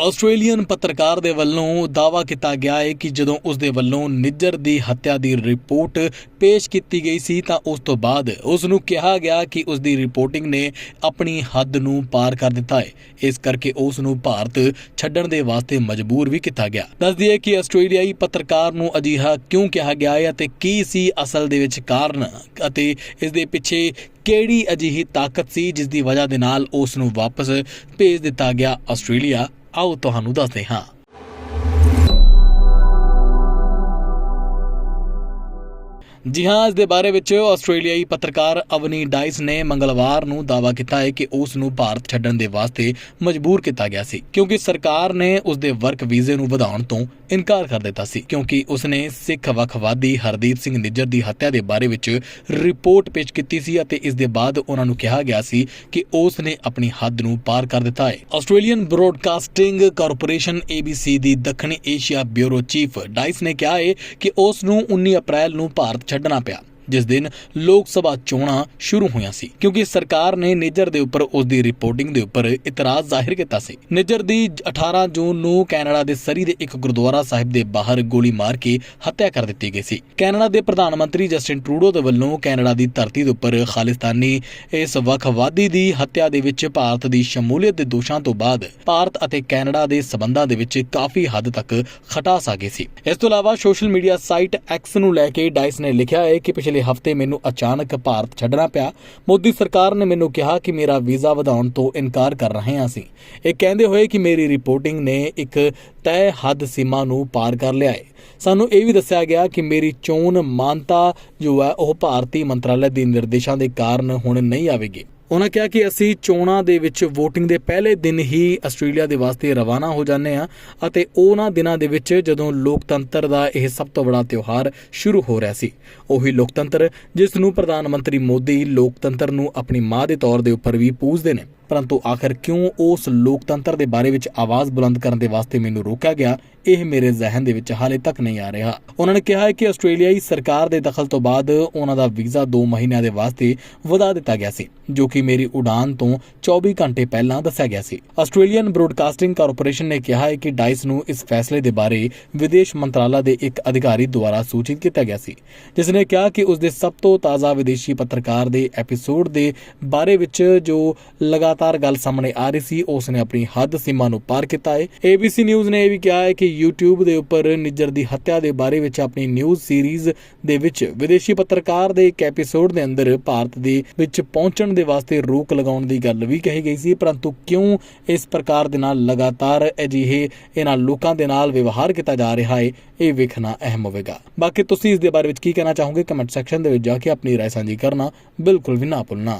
Australian ਪੱਤਰਕਾਰ ਦੇ ਵੱਲੋਂ ਦਾਅਵਾ ਕੀਤਾ ਗਿਆ ਹੈ ਕਿ ਜਦੋਂ ਉਸ ਦੇ ਵੱਲੋਂ ਨਿੱਜਰ ਦੀ ਹੱਤਿਆ ਦੀ ਰਿਪੋਰਟ ਪੇਸ਼ ਕੀਤੀ ਗਈ ਸੀ ਤਾਂ ਉਸ ਤੋਂ ਬਾਅਦ ਉਸ ਨੂੰ ਕਿਹਾ ਗਿਆ ਕਿ ਉਸ ਦੀ ਰਿਪੋਰਟਿੰਗ ਨੇ ਆਪਣੀ ਹੱਦ ਨੂੰ ਪਾਰ ਕਰ ਦਿੱਤਾ ਹੈ। ਇਸ ਕਰਕੇ ਉਸ ਨੂੰ ਭਾਰਤ ਛੱਡਣ ਦੇ ਵਾਸਤੇ ਮਜਬੂਰ ਵੀ ਕੀਤਾ ਗਿਆ। ਦੱਸ ਦਈਏ ਕਿ ਆਸਟ੍ਰੇਲੀਆਈ ਪੱਤਰਕਾਰ ਨੂੰ ਅਜਿਹਾ ਕਿਉਂ ਕਿਹਾ ਗਿਆ ਹੈ ਅਤੇ ਕੀ ਸੀ ਅਸਲ ਦੇ ਵਿੱਚ ਕਾਰਨ ਅਤੇ ਇਸ ਦੇ ਪਿੱਛੇ ਕਿਹੜੀ ਅਜਿਹੀ ਤਾਕਤ ਸੀ ਜਿਸ ਦੀ ਵਜ੍ਹਾ ਦੇ ਨਾਲ ਉਸ ਨੂੰ ਵਾਪਸ ਭੇਜ ਦਿੱਤਾ ਗਿਆ ਆਸਟ੍ਰੇਲੀਆ ਆਓ ਤੁਹਾਨੂੰ ਦੱਸਦੇ ਹਾਂ। ਜੀ ਹਾਂ ਇਸ ਦੇ ਬਾਰੇ ਵਿੱਚ ਆਸਟ੍ਰੇਲੀਆਈ ਪੱਤਰਕਾਰ ਅਵਨੀ ਡਾਈਸ ਨੇ ਮੰਗਲਵਾਰ ਨੂੰ ਦਾਅਵਾ ਕੀਤਾ ਹੈ ਕਿ ਉਸ ਨੂੰ ਭਾਰਤ ਛੱਡਣ ਦੇ ਵਾਸਤੇ ਮਜਬੂਰ ਕੀਤਾ ਗਿਆ ਸੀ, ਕਿਉਂਕਿ ਸਰਕਾਰ ਨੇ ਉਸ ਦੇ ਵਰਕ ਵੀਜ਼ੇ ਨੂੰ ਵਧਾਉਣ ਤੋਂ ਇਨਕਾਰ ਕਰ ਦਿੱਤਾ ਸੀ, ਕਿਉਂਕਿ ਉਸ ਨੇ ਸਿੱਖ ਵੱਖਵਾਦੀ ਹਰਦੀਪ ਸਿੰਘ ਨਿੱਜਰ ਦੀ ਹੱਤਿਆ ਦੇ ਬਾਰੇ ਵਿੱਚ ਰਿਪੋਰਟ ਪੇਸ਼ ਕੀਤੀ ਸੀ ਅਤੇ ਇਸ ਦੇ ਬਾਅਦ ਉਹਨਾਂ ਨੂੰ ਕਿਹਾ ਗਿਆ ਸੀ ਕਿ ਉਸ ਨੇ ਆਪਣੀ ਹੱਦ ਨੂੰ ਪਾਰ ਕਰ ਦਿੱਤਾ ਹੈ। ਆਸਟ੍ਰੇਲੀਅਨ ਬ੍ਰੌਡਕਾਸਟਿੰਗ ਕਾਰਪੋਰੇਸ਼ਨ ABC ਦੀ ਦੱਖਣੀ ਏਸ਼ੀਆ ਬਿਊਰੋ ਚੀਫ ਡਾਈਸ ਨੇ ਕਿਹਾ ਹੈ ਕਿ ਉਸ ਨੂੰ 19 ਅਪ੍ਰੈਲ ਨੂੰ ਭਾਰਤ ਛੱਡਣਾ ਪਿਆ। ਜਿਸ ਦਿਨ ਲੋਕ ਸਭਾ ਚੋਣਾਂ ਸ਼ੁਰੂ ਹੋਈਆਂ ਸੀ, ਕਿਉਂਕਿ ਸਰਕਾਰ ਨੇ ਨਿੱਜਰ ਦੇ ਉੱਪਰ ਉਸ ਦੀ ਰਿਪੋਰਟਿੰਗ ਦੇ ਉੱਪਰ ਇਤਰਾਜ਼ ਜ਼ਾਹਿਰ ਕੀਤਾ ਸੀ। ਨਿੱਜਰ ਦੀ 18 ਜੂਨ ਨੂੰ ਕੈਨੇਡਾ ਦੇ ਸਰੀ ਦੇ ਇੱਕ ਗੁਰਦੁਆਰਾ ਸਾਹਿਬ ਦੇ ਬਾਹਰ ਗੋਲੀ ਮਾਰ ਕੇ ਹੱਤਿਆ ਕਰ ਦਿੱਤੀ ਗਈ ਸੀ। ਕੈਨੇਡਾ ਦੇ ਪ੍ਰਧਾਨ ਮੰਤਰੀ ਜਸਟਿਨ ਟਰੂਡੋ ਦੇ ਵੱਲੋਂ ਕੈਨੇਡਾ ਦੀ ਧਰਤੀ ਦੇ ਉੱਪਰ ਖਾਲਿਸਤਾਨੀ ਇਸ ਵੱਖਵਾਦੀ ਦੀ ਹੱਤਿਆ ਦੇ ਵਿੱਚ ਭਾਰਤ ਦੀ ਸ਼ਮੂਲੀਅਤ ਦੇ ਦੋਸ਼ਾਂ ਤੋਂ ਬਾਅਦ ਭਾਰਤ ਅਤੇ ਕੈਨੇਡਾ ਦੇ ਸਬੰਧਾਂ ਦੇ ਵਿੱਚ ਕਾਫੀ ਹੱਦ ਤੱਕ ਖਟਾਸ ਆ ਗਈ ਸੀ। ਇਸ ਤੋਂ ਇਲਾਵਾ ਸੋਸ਼ਲ ਮੀਡੀਆ ਸਾਈਟ ਐਕਸ ਨੂੰ ਲੈ ਕੇ ਡਾਈਸ ਨੇ ਲਿਖਿਆ ਹੈ ਕਿ ਪਿਛਲੇ ਹਫ਼ਤੇ ਮੈਨੂੰ ਅਚਾਨਕ ਭਾਰਤ ਛੱਡਣਾ ਪਿਆ। ਮੋਦੀ ਸਰਕਾਰ ਨੇ ਮੈਨੂੰ ਕਿਹਾ ਕਿ ਮੇਰਾ ਵੀਜ਼ਾ ਵਧਾਉਣ ਤੋਂ ਇਨਕਾਰ ਕਰ ਰਹੇ ਹਾਂ ਅਸੀਂ। ਇਹ ਕਹਿੰਦੇ ਹੋਏ ਕਿ ਮੇਰੀ ਰਿਪੋਰਟਿੰਗ ਨੇ ਇੱਕ ਤੈਅ ਹੱਦ ਸੀਮਾ ਨੂੰ ਪਾਰ ਕਰ ਲਿਆ ਹੈ ਸਾਨੂੰ ਇਹ ਵੀ ਦੱਸਿਆ ਗਿਆ ਕਿ ਮੇਰੀ ਚੋਣ ਮਾਨਤਾ ਜੋ ਹੈ ਉਹ ਭਾਰਤੀ ਮੰਤਰਾਲੇ ਦੇ ਨਿਰਦੇਸ਼ਾਂ ਦੇ ਕਾਰਨ ਹੁਣ ਨਹੀਂ ਆਵੇਗੀ। ਉਹਨਾਂ ਕਿਹਾ ਕਿ ਅਸੀਂ ਚੋਣਾਂ ਦੇ ਵਿੱਚ VOTING ਦੇ ਪਹਿਲੇ ਦਿਨ ਹੀ ਆਸਟ੍ਰੇਲੀਆ ਦੇ ਵਾਸਤੇ ਰਵਾਨਾ ਹੋ ਜਾਂਦੇ ਆ ਅਤੇ ਉਹਨਾਂ ਦਿਨਾਂ ਦੇ ਵਿੱਚ ਜਦੋਂ ਲੋਕਤੰਤਰ ਦਾ ਇਹ ਸਭ ਤੋਂ ਵੱਡਾ ਤਿਉਹਾਰ ਸ਼ੁਰੂ ਹੋ ਰਿਹਾ ਸੀ, ਉਹੀ ਲੋਕਤੰਤਰ ਜਿਸ ਨੂੰ ਪ੍ਰਧਾਨ ਮੰਤਰੀ ਮੋਦੀ ਲੋਕਤੰਤਰ ਨੂੰ ਆਪਣੀ ਮਾਂ ਦੇ ਤੌਰ ਦੇ ਉੱਪਰ ਵੀ ਪੂਜਦੇ ਨੇ। ਪਰੰਤੂ ਆਖਰ ਕਿਉਂ ਉਸ ਲੋਕਤੰਤਰ ਦੇ ਬਾਰੇ ਵਿੱਚ ਆਵਾਜ਼ ਬੁਲੰਦ ਕਰਨ ਦੇ ਵਾਸਤੇ ਮੈਨੂੰ ਰੋਕਿਆ ਗਿਆ, ਇਹ ਮੇਰੇ ਜ਼ਿਹਨ ਦੇ ਵਿੱਚ ਹਾਲੇ ਤੱਕ ਨਹੀਂ ਆ ਰਿਹਾ। ਉਹਨਾਂ ਨੇ ਕਿਹਾ ਹੈ ਕਿ ਆਸਟ੍ਰੇਲੀਆਈ ਸਰਕਾਰ ਦੇ ਦਖਲ ਤੋਂ ਬਾਅਦ ਉਹਨਾਂ ਦਾ ਵੀਜ਼ਾ 2 ਮਹੀਨਿਆਂ ਦੇ ਵਾਸਤੇ ਵਧਾ ਦਿੱਤਾ ਗਿਆ ਸੀ, ਜੋ ਕਿ ਮੇਰੀ ਉਡਾਨ ਤੋਂ 24 ਘੰਟੇ ਪਹਿਲਾਂ ਦੱਸਿਆ ਗਿਆ ਸੀ। ਆਸਟ੍ਰੇਲੀਅਨ ਬ੍ਰੋਡਕਾਸਟਿੰਗ ਕਾਰਪੋਰੇਸ਼ਨ ਨੇ ਕਿਹਾ ਹੈ ਕਿ ਡਾਈਸ ਨੂੰ ਇਸ ਫੈਸਲੇ ਦੇ ਬਾਰੇ ਵਿਦੇਸ਼ ਮੰਤਰਾਲਾ ਦੇ ਇੱਕ ਅਧਿਕਾਰੀ ਦੁਆਰਾ ਸੂਚਿਤ ਕੀਤਾ ਗਿਆ ਸੀ, ਜਿਸ ਨੇ ਕਿਹਾ ਕਿ ਉਸ ਦੇ ਸਭ ਤੋਂ ਤਾਜ਼ਾ ਵਿਦੇਸ਼ੀ ਪੱਤਰਕਾਰ ਦੇ ਐਪੀਸੋਡ ਦੇ ਬਾਰੇ ਵਿੱਚ ਜੋ ਲਗਾਤਾਰ ਲਗਾਤਾਰ ਗੱਲ ਸਾਹਮਣੇ ਆ ਰਹੀ ਸੀ ਉਸ ਨੇ ਆਪਣੀ ਹੱਦ ਸੀਮਾ ਨੂੰ ਪਾਰ ਕੀਤਾ ਹੈ ABC ਨਿਊਜ਼ ਨੇ ਇਹ ਵੀ ਕਿਹਾ ਹੈ ਕਿ YouTube ਦੇ ਉੱਪਰ ਨਿੱਜਰ ਦੀ ਹੱਤਿਆ ਦੇ ਬਾਰੇ ਵਿੱਚ ਆਪਣੀ ਨਿਊਜ਼ ਸੀਰੀਜ਼ ਦੇ ਵਿੱਚ ਵਿਦੇਸ਼ੀ ਪੱਤਰਕਾਰ ਦੇ ਇੱਕ ਐਪੀਸੋਡ ਦੇ ਅੰਦਰ ਭਾਰਤ ਦੇ ਵਿੱਚ ਪਹੁੰਚਣ ਦੇ ਵਾਸਤੇ ਰੋਕ ਲਗਾਉਣ ਦੀ ਗੱਲ ਵੀ ਕਹੀ ਗਈ ਸੀ ਪਰੰਤੂ ਕਿਉਂ ਇਸ ਪ੍ਰਕਾਰ ਦੇ ਨਾਲ ਲਗਾਤਾਰ ਅਜਿਹੇ ਇਹਨਾਂ ਲੋਕਾਂ ਦੇ ਨਾਲ ਵਿਵਹਾਰ ਕੀਤਾ ਜਾ ਰਿਹਾ ਹੈ ਇਹ ਵੇਖਣਾ ਅਹਿਮ ਹੋਵੇਗਾ ਬਾਕੀ ਤੁਸੀਂ ਇਸ ਦੇ ਬਾਰੇ ਵਿੱਚ ਕੀ ਕਹਿਣਾ ਚਾਹੋਗੇ ਕਮੈਂਟ ਸੈਕਸ਼ਨ ਦੇ ਵਿੱਚ ਜਾ ਕੇ ਆਪਣੀ رائے ਸਾਂਝੀ ਕਰਨਾ ਬਿਲਕੁਲ ਵੀ ਨਾ ਭੁੱਲਣਾ